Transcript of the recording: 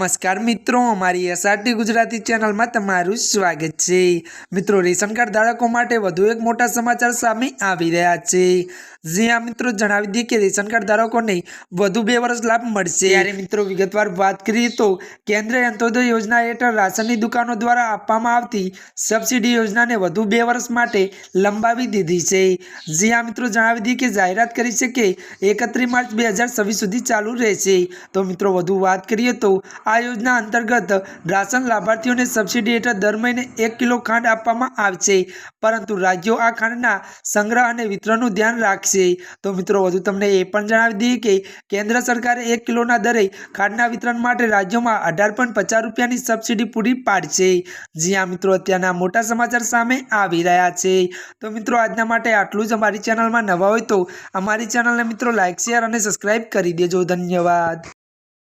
નમસ્કાર મિત્રો, અમારી એસઆરટી ગુજરાતી ચેનલમાં તમારું સ્વાગત છે. મિત્રો રેશન કાર્ડ ધારકો માટે વધુ એક મોટા સમાચાર સામે આવી રહ્યા છે. જી હા, મિત્રો, જણાવી દઈએ કે રેશન કાર્ડ ધારકોને વધુ બે વર્ષ લાભ મળશે. ત્યારે, મિત્રો, વિગતવાર વાત કરીએ તો કેન્દ્રીય અંત્યોદય યોજના હેઠળ રાશનની દુકાનો દ્વારા આપવામાં આવતી સબસિડી યોજનાને વધુ બે વર્ષ માટે લંબાવી દીધી છે. જી હા, મિત્રો, જણાવી દઈએ કે જાહેરાત કરી છે કે એકત્રીસ માર્ચ બે હજાર છવ્વીસ સુધી ચાલુ રહેશે. તો, મિત્રો, વધુ વાત કરીએ તો આ યોજના અંતર્ગત રાશન લાભાર્થીઓને સબસિડી હેઠળ દર મહિને એક કિલો ખાંડ આપવામાં આવશે. પરંતુ રાજ્યો આ ખાંડના સંગ્રહ અને વિતરણનું ધ્યાન રાખશે. તો મિત્રો, વધુ તમને એ પણ જણાવી દઈએ કે કેન્દ્ર સરકારે એક કિલોના દરે ખાંડના વિતરણ માટે રાજ્યોમાં અઢાર પોઈન્ટ પચાસ રૂપિયાની સબસિડી પૂરી પાડશે. જી આ મિત્રો, અત્યારના મોટા સમાચાર સામે આવી રહ્યા છે. તો મિત્રો, આજના માટે આટલું જ અમારી ચેનલમાં નવા હોય તો અમારી ચેનલને મિત્રો લાઇક શેર અને સબસ્ક્રાઈબ કરી દેજો. ધન્યવાદ.